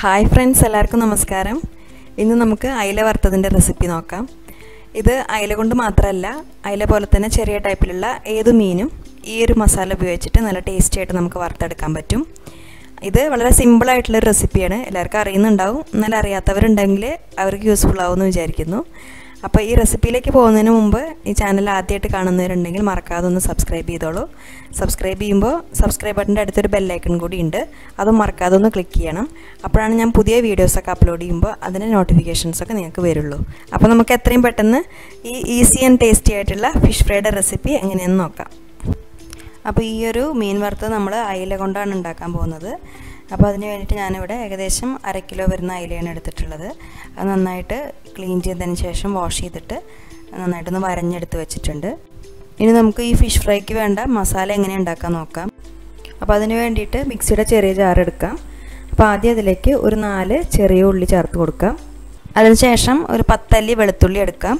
Hi friends എല്ലാവർക്കും നമസ്കാരം. ഇന്ന് നമുക്ക് അയില വറുത്തതിന്റെ റെസിപ്പി നോക്കാം. ഇത് അയില കൊണ്ട് മാത്രമല്ല അയില പോലെ തന്നെ ചെറിയ ടൈപ്പിലുള്ള ഏത് മീനും ഈ ഒരു മസാല ഉപയോഗിച്ചിട്ട് നല്ല ടേസ്റ്റി ആയിട്ട് നമുക്ക് വറുത്തെടുക്കാൻ പറ്റും. ഇത് വളരെ സിമ്പിളായിട്ടുള്ളൊരു റെസിപ്പിയാണ് എല്ലാവർക്കും അറിയുന്നുണ്ടാവും. എന്നാൽ അറിയാത്തവരുണ്ടെങ്കിൽ അവർക്ക് യൂസ്ഫുൾ ആവുമെന്ന് വിചാരിക്കുന്നു. അപ്പോൾ ഈ റെസിപ്പിയിലേക്ക് പോകുന്നതിന് മുമ്പ് ഈ ചാനൽ ആദ്യമായിട്ട് കാണുന്നവരുണ്ടെങ്കിൽ മറക്കാതെ ഒന്ന് സബ്സ്ക്രൈബ് ചെയ്തോളൂ. സബ്സ്ക്രൈബ് ചെയ്യുമ്പോൾ സബ്സ്ക്രൈബ് ബട്ടന്റെ അടുത്തൊരു ബെല്ലൈക്കൺ കൂടി ഉണ്ട്. അതും മറക്കാതെ ഒന്ന് ക്ലിക്ക് ചെയ്യണം. അപ്പോഴാണ് ഞാൻ പുതിയ വീഡിയോസൊക്കെ അപ്ലോഡ് ചെയ്യുമ്പോൾ അതിന്റെ നോട്ടിഫിക്കേഷൻസൊക്കെ നിങ്ങൾക്ക് വരുള്ളൂ. അപ്പോൾ നമുക്ക് എത്രയും പെട്ടെന്ന് ഈ ഈസി ആൻഡ് ടേസ്റ്റി ആയിട്ടുള്ള ഫിഷ് ഫ്രൈയുടെ റെസിപ്പി എങ്ങനെയെന്ന് നോക്കാം. അപ്പോൾ ഈ ഒരു മീൻ വറുത്തത് നമ്മൾ അയില കൊണ്ടാണ് ഉണ്ടാക്കാൻ പോകുന്നത്. അപ്പോൾ അതിന് വേണ്ടിയിട്ട് ഞാനിവിടെ ഏകദേശം അര കിലോ വരുന്ന അയിലയാണ് എടുത്തിട്ടുള്ളത്. അത് നന്നായിട്ട് ക്ലീൻ ചെയ്തതിന് ശേഷം വാഷ് ചെയ്തിട്ട് നന്നായിട്ടൊന്ന് വരഞ്ഞെടുത്ത് വെച്ചിട്ടുണ്ട്. ഇനി നമുക്ക് ഈ ഫിഷ് ഫ്രൈക്ക് വേണ്ട മസാല എങ്ങനെ ഉണ്ടാക്കാൻ നോക്കാം. അപ്പോൾ അതിന് വേണ്ടിയിട്ട് മിക്സിയുടെ ചെറിയ ജാർ എടുക്കാം. അപ്പോൾ ആദ്യം അതിലേക്ക് ഒരു നാല് ചെറിയ ഉള്ളി ചേർത്ത് കൊടുക്കാം. അതിനുശേഷം ഒരു പത്തല്ലി വെളുത്തുള്ളി എടുക്കാം.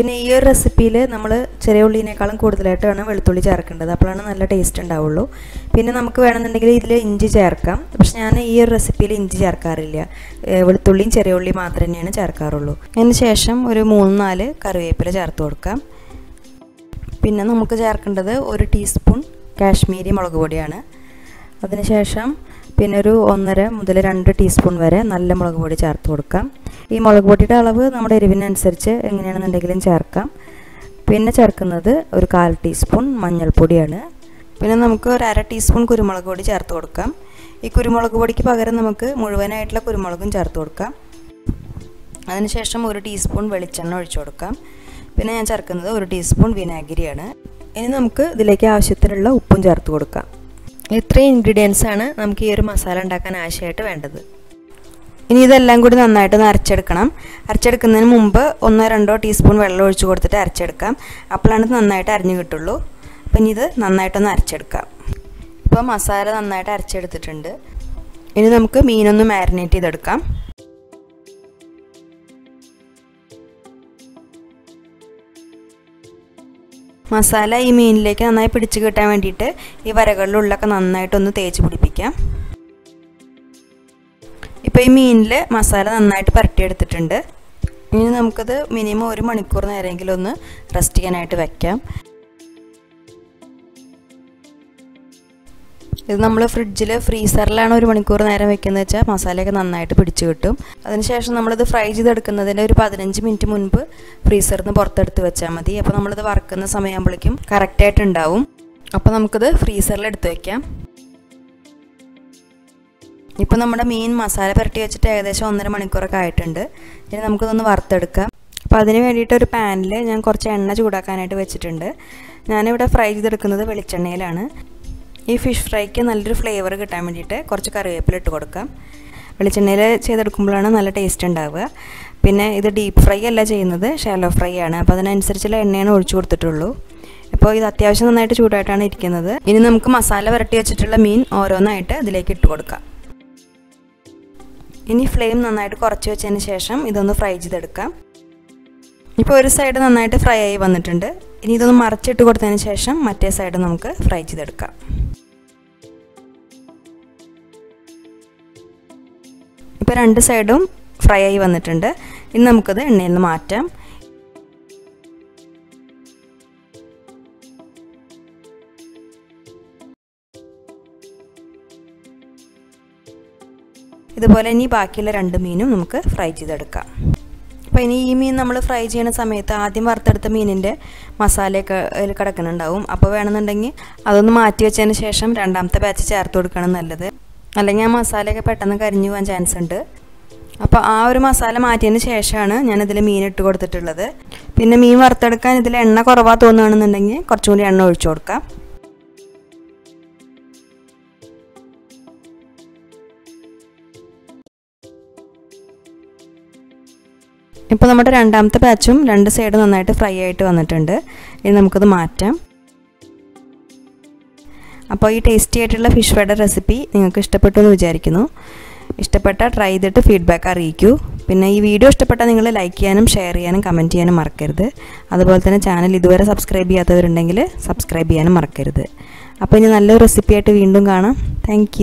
പിന്നെ ഈ ഒരു റെസിപ്പിയിൽ നമ്മൾ ചെറിയ ഉള്ളിനേക്കാളും കൂടുതലായിട്ടാണ് വെളുത്തുള്ളി ചേർക്കേണ്ടത്. അപ്പോഴാണ് നല്ല ടേസ്റ്റ് ഉണ്ടാവുള്ളൂ. പിന്നെ നമുക്ക് വേണമെന്നുണ്ടെങ്കിൽ ഇതിൽ ഇഞ്ചി ചേർക്കാം. പക്ഷെ ഞാൻ ഈ ഒരു റെസിപ്പിയിൽ ഇഞ്ചി ചേർക്കാറില്ല. വെളുത്തുള്ളിയും ചെറിയ ഉള്ളി മാത്രം തന്നെയാണ് ചേർക്കാറുള്ളൂ. അതിന് ശേഷം ഒരു മൂന്ന് നാല് കറിവേപ്പില ചേർത്ത് കൊടുക്കാം. പിന്നെ നമുക്ക് ചേർക്കേണ്ടത് ഒരു ടീസ്പൂൺ കാശ്മീരി മുളക് പൊടിയാണ്. അതിനുശേഷം പിന്നെ ഒരു ഒന്നര മുതൽ രണ്ട് ടീസ്പൂൺ വരെ നല്ല മുളക് പൊടി ചേർത്ത് കൊടുക്കാം. ഈ മുളക് പൊടിയുടെ അളവ് നമ്മുടെ എരിവിനനുസരിച്ച് എങ്ങനെയാണെന്നുണ്ടെങ്കിലും ചേർക്കാം. പിന്നെ ചേർക്കുന്നത് ഒരു കാൽ ടീസ്പൂൺ മഞ്ഞൾപ്പൊടിയാണ്. പിന്നെ നമുക്ക് ഒരു അര ടീസ്പൂൺ കുരുമുളക് പൊടി ചേർത്ത് കൊടുക്കാം. ഈ കുരുമുളക് പൊടിക്ക് പകരം നമുക്ക് മുഴുവനായിട്ടുള്ള കുരുമുളകും ചേർത്ത് കൊടുക്കാം. അതിനുശേഷം ഒരു ടീസ്പൂൺ വെളിച്ചെണ്ണ ഒഴിച്ചു കൊടുക്കാം. പിന്നെ ഞാൻ ചേർക്കുന്നത് ഒരു ടീസ്പൂൺ വിനാഗിരിയാണ്. ഇനി നമുക്ക് ഇതിലേക്ക് ആവശ്യത്തിനുള്ള ഉപ്പും ചേർത്ത് കൊടുക്കാം. ഇത്രയും ഇൻഗ്രീഡിയൻസ് ആണ് നമുക്ക് ഈ ഒരു മസാല ഉണ്ടാക്കാൻ ആവശ്യമായിട്ട് വേണ്ടത്. ഇനി ഇതെല്ലാം കൂടി നന്നായിട്ട് ഒന്ന് അരച്ചെടുക്കണം. അരച്ചെടുക്കുന്നതിന് മുമ്പ് ഒന്നോ രണ്ടോ ടീസ്പൂൺ വെള്ളം ഒഴിച്ചു കൊടുത്തിട്ട് അരച്ചെടുക്കാം. അപ്പോഴാണ് ഇത് നന്നായിട്ട് അരിഞ്ഞു കിട്ടുള്ളൂ. അപ്പം ഇനി ഇത് നന്നായിട്ടൊന്ന് അരച്ചെടുക്കാം. ഇപ്പോൾ മസാല നന്നായിട്ട് അരച്ചെടുത്തിട്ടുണ്ട്. ഇനി നമുക്ക് മീനൊന്ന് മാരിനേറ്റ് ചെയ്തെടുക്കാം. മസാല ഈ മീനിലേക്ക് നന്നായി പിടിച്ച് കിട്ടാൻ വേണ്ടിയിട്ട് ഈ വരകളിലുള്ളൊക്കെ നന്നായിട്ടൊന്ന് തേച്ച് പിടിപ്പിക്കാം. ഇപ്പോൾ ഈ മീനിൽ മസാല നന്നായിട്ട് പരട്ടിയെടുത്തിട്ടുണ്ട്. ഇനി നമുക്കത് മിനിമം ഒരു മണിക്കൂർ നേരമെങ്കിലും ഒന്ന് റെസ്റ്റ് ചെയ്യാനായിട്ട് വെക്കാം. ഇത് നമ്മൾ ഫ്രിഡ്ജിൽ ഫ്രീസറിലാണ് ഒരു മണിക്കൂർ നേരം വെക്കുന്നത് വെച്ചാൽ മസാലയൊക്കെ നന്നായിട്ട് പിടിച്ചു കിട്ടും. അതിനുശേഷം നമ്മളിത് ഫ്രൈ ചെയ്തെടുക്കുന്നതിന്റെ ഒരു പതിനഞ്ച് മിനിറ്റ് മുൻപ് ഫ്രീസറിൽ നിന്ന് പുറത്തെടുത്ത് വെച്ചാൽ മതി. അപ്പോൾ നമ്മളിത് വറക്കുന്ന സമയമാകുമ്പോഴേക്കും കറക്റ്റായിട്ടുണ്ടാവും അപ്പോൾ നമുക്കത് ഫ്രീസറിൽ എടുത്ത് വെക്കാം. ഇപ്പോൾ നമ്മുടെ മീൻ മസാല പുരട്ടി വെച്ചിട്ട് ഏകദേശം ഒന്നര മണിക്കൂറൊക്കെ ആയിട്ടുണ്ട്. ഇനി നമുക്കിതൊന്ന് വറുത്തെടുക്കാം. അപ്പോൾ അതിന് വേണ്ടിയിട്ട് ഒരു പാനിൽ ഞാൻ കുറച്ച് എണ്ണ ചൂടാക്കാനായിട്ട് വെച്ചിട്ടുണ്ട്. ഞാനിവിടെ ഫ്രൈ ചെയ്തെടുക്കുന്നത് വെളിച്ചെണ്ണയിലാണ്. ഈ ഫിഷ് ഫ്രൈക്ക് നല്ലൊരു ഫ്ലേവർ കിട്ടാൻ വേണ്ടിയിട്ട് കുറച്ച് കറിവേപ്പില ഇട്ട് കൊടുക്കാം. വെളിച്ചെണ്ണയിൽ ചെയ്തെടുക്കുമ്പോഴാണ് നല്ല ടേസ്റ്റ് ഉണ്ടാവുക. പിന്നെ ഇത് ഡീപ്പ് ഫ്രൈ അല്ല ചെയ്യുന്നത് ഷാലോ ഫ്രൈ ആണ്. അപ്പോൾ അതിനനുസരിച്ചുള്ള എണ്ണയാണ് ഒഴിച്ചു കൊടുത്തിട്ടുള്ളൂ. ഇപ്പോൾ ഇത് അത്യാവശ്യം നന്നായിട്ട് ചൂടായിട്ടാണ് ഇരിക്കുന്നത്. ഇനി നമുക്ക് മസാല പുരട്ടി വെച്ചിട്ടുള്ള മീൻ ഓരോന്നായിട്ട് ഇതിലേക്ക് ഇട്ട് കൊടുക്കാം. ഇനി ഫ്ലെയിം നന്നായിട്ട് കുറച്ച് വെച്ചതിന് ശേഷം ഇതൊന്ന് ഫ്രൈ ചെയ്തെടുക്കാം. ഇപ്പോൾ ഒരു സൈഡ് നന്നായിട്ട് ഫ്രൈ ആയി വന്നിട്ടുണ്ട്. ഇനി ഇതൊന്ന് മറച്ചിട്ട് കൊടുത്തതിന് ശേഷം മറ്റേ സൈഡ് നമുക്ക് ഫ്രൈ ചെയ്തെടുക്കാം. ഇപ്പോൾ രണ്ട് സൈഡും ഫ്രൈ ആയി വന്നിട്ടുണ്ട്. ഇനി നമുക്കത് എണ്ണയിൽ നിന്ന് മാറ്റാം. ഇതുപോലെ ഇനി ബാക്കിയുള്ള രണ്ട് മീനും നമുക്ക് ഫ്രൈ ചെയ്തെടുക്കാം. അപ്പോൾ ഇനി ഈ മീൻ നമ്മൾ ഫ്രൈ ചെയ്യുന്ന സമയത്ത് ആദ്യം വറുത്തെടുത്ത മീനിന്റെ മസാലയൊക്കെ അതിൽ കിടക്കുന്നുണ്ടാവും. അപ്പോൾ വേണമെന്നുണ്ടെങ്കിൽ അതൊന്ന് മാറ്റി വെച്ചതിന് ശേഷം രണ്ടാമത്തെ ബാച്ച് ചേർത്ത് കൊടുക്കണം നല്ലത്. അല്ലെങ്കിൽ ആ മസാലയൊക്കെ പെട്ടെന്ന് കരിഞ്ഞു പോകാൻ ചാൻസ് ഉണ്ട്. അപ്പോൾ ആ ഒരു മസാല മാറ്റിയതിന് ശേഷമാണ് ഞാനിതിൽ മീൻ ഇട്ട് കൊടുത്തിട്ടുള്ളത്. പിന്നെ മീൻ വറുത്തെടുക്കാൻ ഇതിൽ എണ്ണ കുറവാ തോന്നുകയാണെന്നുണ്ടെങ്കിൽ കുറച്ചും കൂടി എണ്ണ ഒഴിച്ചു കൊടുക്കാം. ഇപ്പോൾ നമ്മുടെ രണ്ടാമത്തെ ബാച്ചും രണ്ട് സൈഡ് നന്നായിട്ട് ഫ്രൈ ആയിട്ട് വന്നിട്ടുണ്ട്. ഇനി നമുക്കത് മാറ്റാം. അപ്പോൾ ഈ ടേസ്റ്റി ആയിട്ടുള്ള ഫിഷ് ഫ്രൈഡ് റെസിപ്പി നിങ്ങൾക്ക് ഇഷ്ടപ്പെട്ടു എന്ന് വിചാരിക്കുന്നു. ഇഷ്ടപ്പെട്ടാൽ ട്രൈ ചെയ്തിട്ട് ഫീഡ്ബാക്ക് അറിയിക്കൂ. പിന്നെ ഈ വീഡിയോ ഇഷ്ടപ്പെട്ടാൽ നിങ്ങൾ ലൈക്ക് ചെയ്യാനും ഷെയർ ചെയ്യാനും കമന്റ് ചെയ്യാനും മറക്കരുത്. അതുപോലെ തന്നെ ചാനൽ ഇതുവരെ സബ്സ്ക്രൈബ് ചെയ്യാത്തവരുണ്ടെങ്കിൽ സബ്സ്ക്രൈബ് ചെയ്യാനും മറക്കരുത്. അപ്പോൾ ഇനി നല്ലൊരു റെസിപ്പിയായിട്ട് വീണ്ടും കാണാം. താങ്ക്